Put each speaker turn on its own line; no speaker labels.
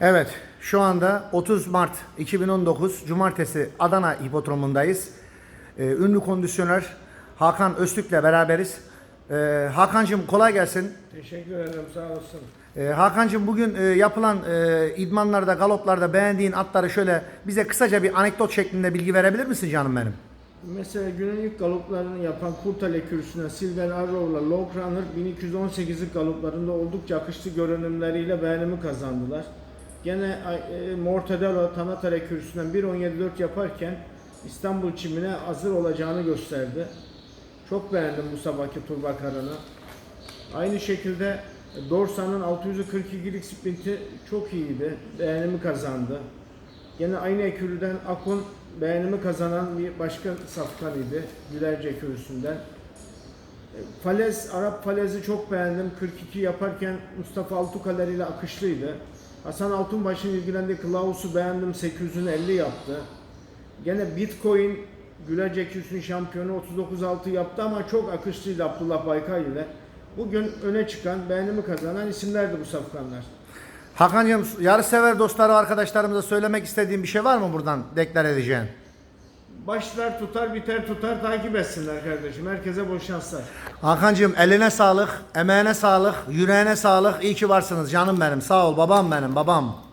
Evet, şu anda 30 Mart 2019 Cumartesi Adana Hipodromu'ndayız. Ee, ünlü kondisyoner Hakan Öztürk'le beraberiz. Ee, Hakan'cığım kolay gelsin.
Teşekkür ederim sağ olasın.
Ee, Hakan'cığım bugün e, yapılan e, idmanlarda, galoplarda beğendiğin atları şöyle bize kısaca bir anekdot şeklinde bilgi verebilir misin canım benim?
Mesela günün ilk galoplarını yapan Kurtale kürsüne Silver Arrow'la Long Runner 1218'lik galoplarında oldukça akışlı görünümleriyle beğenimi kazandılar. Gene e, Mortadelo Tanatare kürsüsünden 1.17.4 yaparken İstanbul çimine hazır olacağını gösterdi. Çok beğendim bu sabahki tur bakarını. Aynı şekilde Dorsa'nın 642'lik sprinti çok iyiydi. Beğenimi kazandı. Gene aynı ekürüden Akun beğenimi kazanan bir başka safkan idi. Gülerce ekürüsünden. E, Falez, Arap Falez'i çok beğendim. 42 yaparken Mustafa Altukaler ile akışlıydı. Hasan Altunbaş'ın ilgilendiği Klaus'u beğendim. 850 yaptı. Gene Bitcoin Gülerce ekürüsünün şampiyonu 39.6 yaptı ama çok akışlıydı Abdullah Baykay ile. Bugün öne çıkan, beğenimi kazanan isimlerdi bu safkanlar.
Hakan'cığım yarışsever dostları arkadaşlarımıza söylemek istediğin bir şey var mı buradan deklar edeceğin?
Başlar tutar biter tutar takip etsinler kardeşim. Herkese bol şanslar.
Hakan'cığım eline sağlık, emeğine sağlık, yüreğine sağlık. İyi ki varsınız canım benim. Sağ ol babam benim babam.